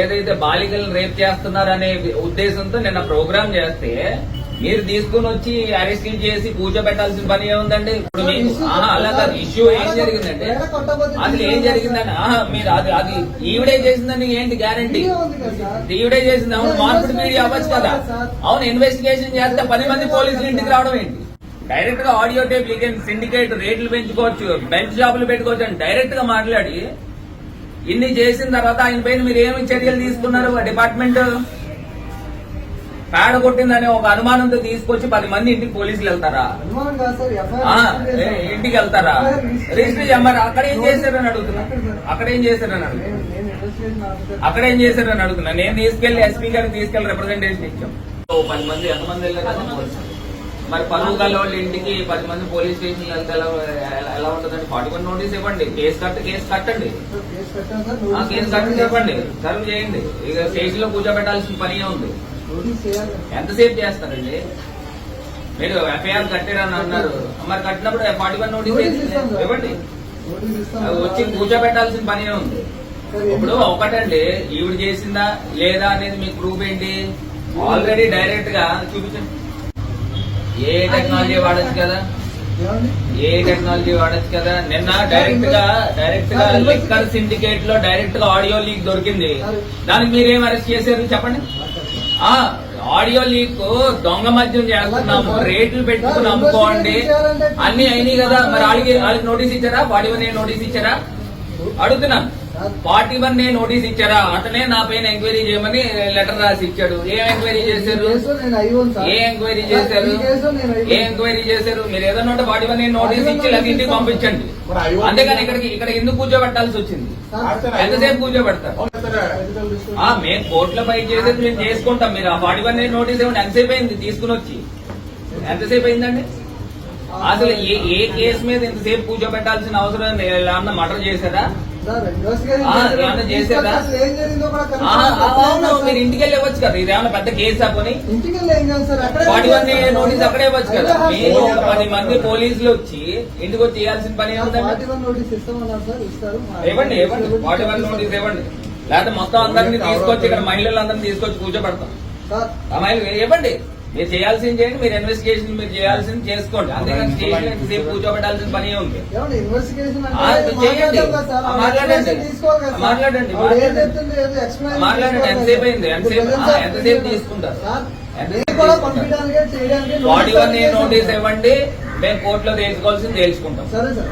ఏదైతే బాలికలను రేప్ చేస్తున్నారనే ఉద్దేశంతో నిన్న ప్రోగ్రామ్ చేస్తే మీరు తీసుకుని వచ్చి అరెస్ట్ చేసి కూర్చోబెట్టాల్సిన పని ఏముందండి? ఇప్పుడు అలా కాదు. ఇష్యూ ఏం జరిగిందంటే అసలు ఏం జరిగిందని ఆహా, మీరు అది అది ఈవిడే చేసిందని ఏంటి గ్యారంటీ ఈవిడే చేసింది. అవును మార్పుడు మీడియా అవ్వచ్చు కదా. అవును ఇన్వెస్టిగేషన్ చేస్తే పది మంది పోలీసులు ఇంటికి రావడం ఏంటి? డైరెక్ట్గా ఆడియో టేప్ లీకెన్ సిండికేట్ రేట్లు పెంచుకోవచ్చు బెంచ్ షాపులు పెట్టుకోవచ్చు అని డైరెక్ట్గా మాట్లాడి ఇన్ని చేసిన తర్వాత ఆయన పైన మీరు ఏమి చర్యలు తీసుకున్నారు? ఆ డిపార్ట్మెంట్ పేడ కొట్టిందనే ఒక అనుమానంతో తీసుకొచ్చి పది మంది ఇంటికి పోలీసులు వెళ్తారా? ఇంటికి వెళ్తారా? రిజిస్టర్ చేయమని అక్కడ ఏం చేశారని అడుగుతున్నా. అక్కడ ఏం చేశారని అడుగుతున్నా. అక్కడ ఏం చేశారని అడుగుతున్నా. నేను తీసుకెళ్ళి ఎస్పీ గారికి తీసుకెళ్ళి రిప్రజెంటేషన్ ఇచ్చాం. ఓ పది మంది ఎంతమంది వెళ్ళారు? మరి పనులు గల వాళ్ళ ఇంటికి పది మంది పోలీస్ స్టేషన్ వెళ్తే ఎలా ఎలా ఉంటుందండి? ఫార్టీ వన్ నోటీస్ ఇవ్వండి. కేసు కట్ట కేసు కట్టండి. కేసు పెట్టాను సార్ ఆ కేసు కట్టి చెప్పండి. సర్వ్ చేయండి. ఇక స్టేషన్లో కూర్చోబెట్టాల్సిన పని ఉంది? ఎంతసేపు చేస్తారండి? మీరు ఎఫ్ఐఆర్ కట్టారని అన్నారు. మరి కట్టినప్పుడు ఫార్టీ వన్ నోటీస్. ఇవ్వండి. వచ్చి కూర్చోబెట్టాల్సిన పని ఉంది? ఇప్పుడు ఒకటండి. ఈవిడ చేసిందా లేదా అనేది మీకు ప్రూఫ్ ఏంటి? ఆల్రెడీ డైరెక్ట్గా చూపించండి. ఏ టెక్నాలజీ వాడచ్చు కదా? ఏ టెక్నాలజీ వాడచ్చు కదా? నిన్న డైరెక్ట్గా డైరెక్ట్గా లిక్కర్ సిండికేట్లో డైరెక్ట్గా ఆడియో లీక్ దొరికింది. దానికి మీరేం అరెస్ట్ చేశారు చెప్పండి? ఆ ఆడియో లీక్ దొంగ మద్యం చేస్తున్నాము రేట్లు పెట్టుకుని అమ్ముకోండి అన్ని అయినాయి కదా. మరి వాళ్ళకి వాళ్ళకి నోటీస్ ఇచ్చారా? వాడి నోటీస్ ఇచ్చారా? అడుగుతున్నాను. ఫార్టీ వన్ నోటీస్ ఇచ్చారా? అతనే నా పైన ఎంక్వైరీ చేయమని లెటర్ రాసి ఇచ్చాడు. ఏం ఎంక్వైరీ చేశారు? నేను. ఏ ఎంక్వైరీ చేశారు? నేను ఏ. ఎంక్వైరీ చేశారు? మీరు ఏదైనా ఉంటే వాటి వల్ల నోటీస్ ఇచ్చి ఇంటికి పంపించండి. అంతేగాని ఇక్కడికి ఇక్కడ ఎందుకు కూర్చోబెట్టాల్సి వచ్చింది? ఎంతసేపు కూర్చోబెడతారు మేము కోర్టులో ఫైట్ చేసేది మేము చేసుకుంటాం. మీరు ఆ ఫార్టీ వన్ నోటీస్ ఇవ్వండి ఎంతసేపు అయింది తీసుకుని వచ్చి? ఎంతసేపు అయిందండి? అసలు ఏ ఏ కేసు మీద ఇంతసేపు కూర్చోబెట్టాల్సిన అవసరం ఏమన్నా మర్డర్ చేశారా? మీరు ఇంటికి వెళ్ళి ఇవ్వచ్చు కదా. ఇదేమన్నా పెద్ద కేసు అక్కడే వాటి చేయాలి. నోటీస్ అక్కడే ఇవ్వచ్చు కదా. మీరు పది మంది పోలీసులు వచ్చి ఇంటికి వచ్చి చేయాల్సిన పని ఫార్టీ ఇవ్వండి ఇవ్వండి. వాటి వన్ నోటీస్ ఇవ్వండి. లేకపోతే మొత్తం అందరినీ తీసుకొచ్చి ఇక్కడ మహిళలందరినీ తీసుకొచ్చి కూర్చోబెడతాం. ఆ మహిళలు ఇవ్వండి. మీరు చేయాల్సింది చేయండి మీరు ఇన్వెస్టిగేషన్ మీరు చేయాల్సింది చేసుకోండి అంతేగాని స్టేషన్ ఎంతసేపు కూర్చోబెట్టాల్సిన పని ఉంది మాట్లాడండి. మాట్లాడండి, ఎంతసేపు. అయింది? ఎంతసేపు? ఎంతసేపు తీసుకుంటారు? Notice one. నోటీస్ ఇవ్వండి మేము కోర్టులో తేల్చుకోవాల్సింది తేల్చుకుంటాం సరే సార్